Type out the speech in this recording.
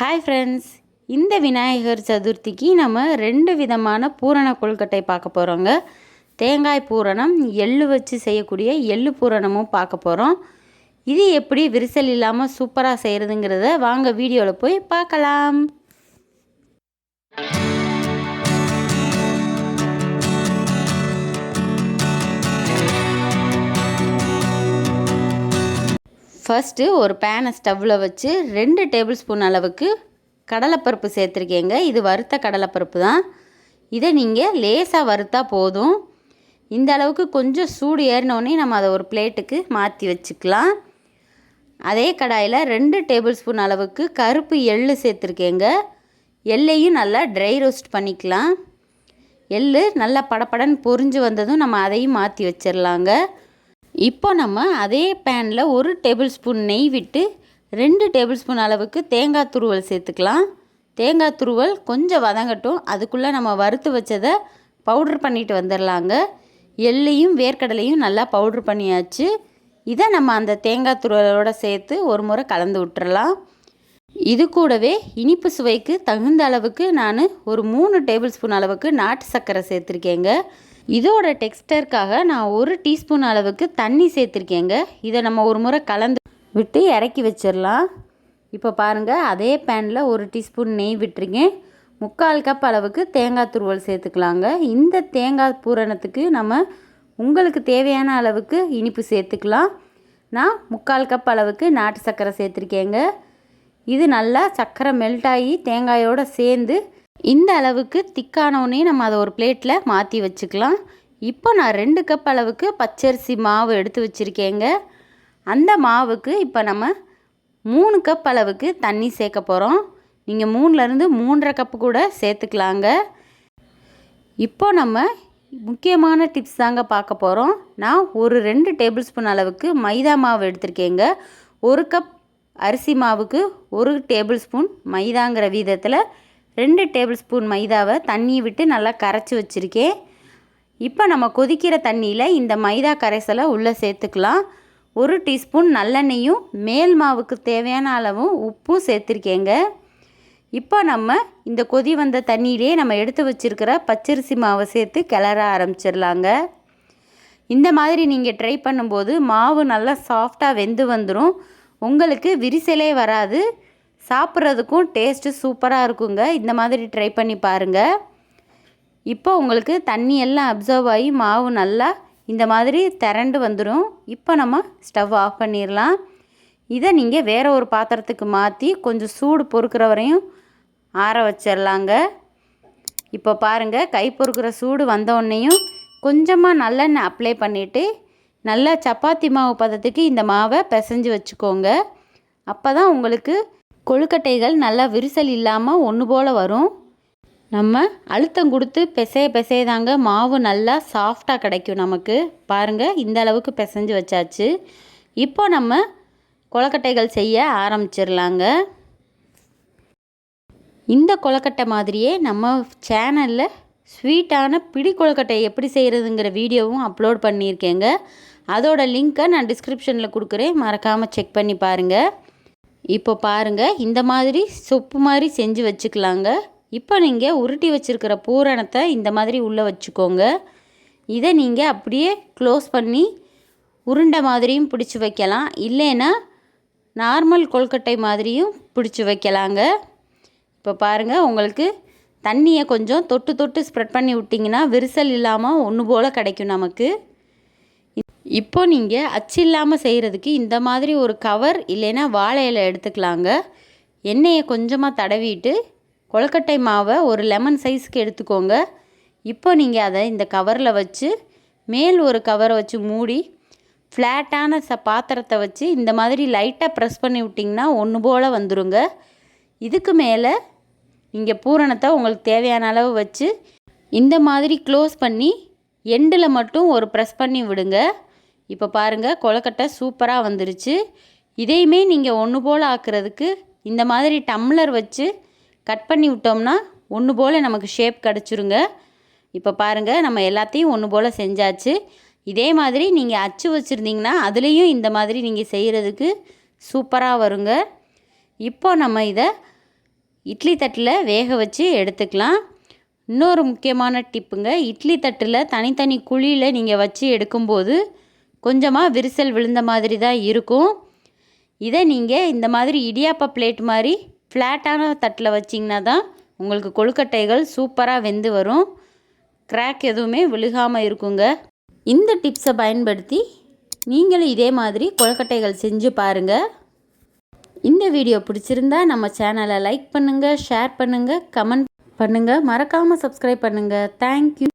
Hi friends இந்த விநாயகர் சதுர்த்திக்கு நம்ம ரெண்டு விதமான பூரண கொழுக்கட்டை பார்க்க போகிறோங்க தேங்காய் பூரணம் எள்ளு வச்சு செய்யக்கூடிய எள்ளு பூரணமும் பார்க்க போகிறோம் இது எப்படி விரிசல் இல்லாமல் சூப்பராக செய்கிறதுங்கிறத வாங்க வீடியோவில் போய் பார்க்கலாம். ஃபஸ்ட்டு ஒரு பேனை ஸ்டவ்வில் வச்சு ரெண்டு டேபிள் ஸ்பூன் அளவுக்கு கடலைப்பருப்பு சேர்த்துருக்கேங்க. இது வறுத்த கடலைப்பருப்பு தான். இதை நீங்கள் லேசாக வறுத்தா போதும். இந்த அளவுக்கு கொஞ்சம் சூடு ஏறினோடனே நம்ம அதை ஒரு பிளேட்டுக்கு மாற்றி வச்சுக்கலாம். அதே கடாயில் ரெண்டு டேபிள் ஸ்பூன் அளவுக்கு கருப்பு எள்ளு சேர்த்துருக்கேங்க. எள்ளையும் நல்லா ட்ரை ரோஸ்ட் பண்ணிக்கலாம். எள் நல்லா படபடன்னு பொரிஞ்சு வந்ததும் நம்ம அதையும் மாற்றி வச்சிடலாங்க இப்போ நம்ம அதே பேனில் ஒரு டேபிள் ஸ்பூன் நெய் விட்டு ரெண்டு டேபிள் ஸ்பூன் அளவுக்கு தேங்காய் துருவல் சேர்த்துக்கலாம். தேங்காய் துருவல் கொஞ்சம் வதங்கட்டும். அதுக்குள்ளே நம்ம வறுத்து வச்சதை பவுட்ரு பண்ணிட்டு வந்துடலாங்க எள்ளையும் வேர்க்கடலையும் நல்லா பவுட்ரு பண்ணியாச்சு. இதை நம்ம அந்த தேங்காய் துருவலோடு சேர்த்து ஒரு முறை கலந்து விட்டுறலாம் இது கூடவே இனிப்பு சுவைக்கு தகுந்த அளவுக்கு நான் ஒரு மூணு டேபிள் ஸ்பூன் அளவுக்கு நாட்டு சர்க்கரை சேர்த்துருக்கேங்க. இதோட டெக்ஸ்டருக்காக நான் ஒரு டீஸ்பூன் அளவுக்கு தண்ணி சேர்த்துருக்கேங்க. இதை நம்ம ஒரு முறை கலந்து விட்டு இறக்கி வச்சிடலாம். இப்போ பாருங்கள் அதே பேனில் ஒரு டீஸ்பூன் நெய் விட்டுருக்கேன். முக்கால் கப் அளவுக்கு தேங்காய் துருவல் சேர்த்துக்கலாங்க. இந்த தேங்காய் பூரணத்துக்கு நம்ம உங்களுக்கு தேவையான அளவுக்கு இனிப்பு சேர்த்துக்கலாம். நான் முக்கால் கப் அளவுக்கு நாட்டு சர்க்கரை சேர்த்துருக்கேங்க. இது நல்லா சர்க்கரை மெல்ட் ஆகி தேங்காயோடு சேர்ந்து இந்த அளவுக்கு திக்கானவுடனே நம்ம அதை ஒரு பிளேட்டில் மாற்றி வச்சுக்கலாம். இப்போ நான் ரெண்டு கப் அளவுக்கு பச்சரிசி மாவு எடுத்து வச்சுருக்கேங்க. அந்த மாவுக்கு இப்போ நம்ம மூணு கப் அளவுக்கு தண்ணி சேர்க்க போகிறோம் நீங்கள் மூணுலேருந்து மூன்றரை கப்பு கூட சேர்த்துக்கலாங்க. இப்போ நம்ம முக்கியமான டிப்ஸ் தாங்க பார்க்க போகிறோம் நான் ஒரு ரெண்டு டேபிள் ஸ்பூன் அளவுக்கு மைதா மாவு எடுத்திருக்கேங்க. ஒரு கப் அரிசி மாவுக்கு ஒரு டேபிள் ஸ்பூன் மைதாங்கிற வீதத்தில் ரெண்டு டேபிள் ஸ்பூன் மைதாவை தண்ணியை விட்டு நல்லா கரைச்சி வச்சுருக்கேன் இப்போ நம்ம கொதிக்கிற தண்ணியில் இந்த மைதா கரைசலை உள்ளே சேர்த்துக்கலாம். ஒரு டீஸ்பூன் நல்லெண்ணெயும் மேல் மாவுக்கு தேவையான அளவும் உப்பும் சேர்த்துருக்கேங்க. இப்போ நம்ம இந்த கொதி வந்த தண்ணியிலே நம்ம எடுத்து வச்சுருக்கிற பச்சரிசி மாவை சேர்த்து கிளற ஆரம்பிச்சிடலாங்க. இந்த மாதிரி நீங்கள் ட்ரை பண்ணும்போது மாவு நல்லா சாஃப்டாக வெந்து வந்துடும் உங்களுக்கு விரிசலே வராது. சாப்பிட்றதுக்கும் டேஸ்ட்டு சூப்பராக இருக்குங்க. இந்த மாதிரி ட்ரை பண்ணி பாருங்கள் இப்போ உங்களுக்கு தண்ணி எல்லாம் அப்சர்வ் ஆகி மாவு நல்லா இந்த மாதிரி திரண்டு வந்துடும் இப்போ நம்ம ஸ்டவ் ஆஃப் பண்ணிடலாம். இதை நீங்கள் வேறு ஒரு பாத்திரத்துக்கு மாற்றி கொஞ்சம் சூடு பொறுக்கிற வரையும் ஆற வச்சிடலாங்க. இப்போ பாருங்கள் கை பொறுக்கிற சூடு வந்தோடனேயும் கொஞ்சமாக நல்லெண்ணெய் அப்ளை பண்ணிவிட்டு நல்லா சப்பாத்தி மாவு பதத்துக்கு இந்த மாவை பிசைஞ்சு வச்சுக்கோங்க. அப்போ தான் உங்களுக்கு கொழுக்கட்டைகள் நல்லா விரிசல் இல்லாமல் ஒன்று போல் வரும். நம்ம அழுத்தம் கொடுத்து பிசைய பிசையதாங்க மாவு நல்லா சாஃப்டாக கிடைக்கும் நமக்கு. பாருங்கள் இந்த அளவுக்கு பிசைஞ்சு வச்சாச்சு. இப்போ நம்ம கொழுக்கட்டைகள் செய்ய ஆரம்பிச்சிடலாங்க. இந்த கொழுக்கட்டை மாதிரியே நம்ம சேனலில் ஸ்வீட்டான பிடி கொழுக்கட்டை எப்படி செய்கிறதுங்கிற வீடியோவும் அப்லோட் பண்ணியிருக்கேங்க. அதோட லிங்க்கை நான் டிஸ்கிரிப்ஷனில் கொடுக்குறேன். மறக்காமல் செக் பண்ணி பாருங்கள் இப்போ பாருங்கள் இந்த மாதிரி சொப்பு மாதிரி செஞ்சு வச்சுக்கலாங்க. இப்போ நீங்கள் உருட்டி வச்சுருக்கிற பூரணத்தை இந்த மாதிரி உள்ளே வச்சுக்கோங்க. இதை நீங்கள் அப்படியே க்ளோஸ் பண்ணி உருண்டை மாதிரியும் பிடிச்சி வைக்கலாம். இல்லைன்னா நார்மல் கொல்கட்டை மாதிரியும் பிடிச்சி வைக்கலாங்க. இப்போ பாருங்கள் உங்களுக்கு தண்ணியை கொஞ்சம் தொட்டு தொட்டு ஸ்ப்ரெட் பண்ணி விட்டிங்கன்னா விரிசல் இல்லாமல் ஒன்று போல் கிடைக்கும் நமக்கு. இப்போ நீங்கள் அச்சு இல்லாமல் செய்கிறதுக்கு இந்த மாதிரி ஒரு கவர் இல்லைன்னா வாழை இலை எடுத்துக்கலாங்க. எண்ணெயை கொஞ்சமாக தடவிட்டு கொழுக்கட்டை மாவை ஒரு லெமன் சைஸ்க்கு எடுத்துக்கோங்க. இப்போ நீங்கள் அதை இந்த கவரில் வச்சு மேல் ஒரு கவரை வச்சு மூடி ஃப்ளாட்டான ச பாத்திரத்தை வச்சு இந்த மாதிரி லைட்டாக ப்ரெஸ் பண்ணி விட்டிங்கன்னா ஒன்று போல் வந்துடுங்க இதுக்கு மேலே நீங்கள் பூரணத்தை உங்களுக்கு தேவையான அளவு வச்சு இந்த மாதிரி க்ளோஸ் பண்ணி எண்டில் மட்டும் ஒரு ப்ரெஸ் பண்ணி விடுங்க. இப்போ பாருங்கள் கொழுக்கட்டை சூப்பராக வந்துருச்சு. இதையுமே நீங்கள் ஒன்று போல் ஆக்கிறதுக்கு இந்த மாதிரி டம்ளர் வச்சு கட் பண்ணி விட்டோம்னா ஒன்று போல் நமக்கு ஷேப் கிடச்சிருங்க. இப்போ பாருங்கள் நம்ம எல்லாத்தையும் ஒன்று போல் செஞ்சாச்சு. இதே மாதிரி நீங்கள் அச்சு வச்சுருந்தீங்கன்னா அதுலேயும் இந்த மாதிரி நீங்கள் செய்கிறதுக்கு சூப்பராக வருங்க. இப்போ நம்ம இதை இட்லி தட்டில் வேக வச்சு எடுத்துக்கலாம். இன்னொரு முக்கியமான டிப்புங்க இட்லி தட்டில் தனித்தனி குழியில் நீங்கள் வச்சு எடுக்கும்போது கொஞ்சமாக விரிசல் விழுந்த மாதிரி தான் இருக்கும். இதை நீங்கள் இந்த மாதிரி இடியாப்ப பிளேட் மாதிரி ஃப்ளாட்டான தட்டில் வச்சிங்கன்னா தான் உங்களுக்கு கொழுக்கட்டைகள் சூப்பராக வெந்து வரும். கிராக் எதுவுமே விழுகாமல் இருக்குங்க. இந்த டிப்ஸை பயன்படுத்தி நீங்களும் இதே மாதிரி கொழுக்கட்டைகள் செஞ்சு பாருங்கள் இந்த வீடியோ பிடிச்சிருந்தா நம்ம சேனலை லைக் பண்ணுங்கள் ஷேர் பண்ணுங்கள் கமெண்ட் பண்ணுங்கள் மறக்காமல் சப்ஸ்கிரைப் பண்ணுங்கள் தேங்க்யூ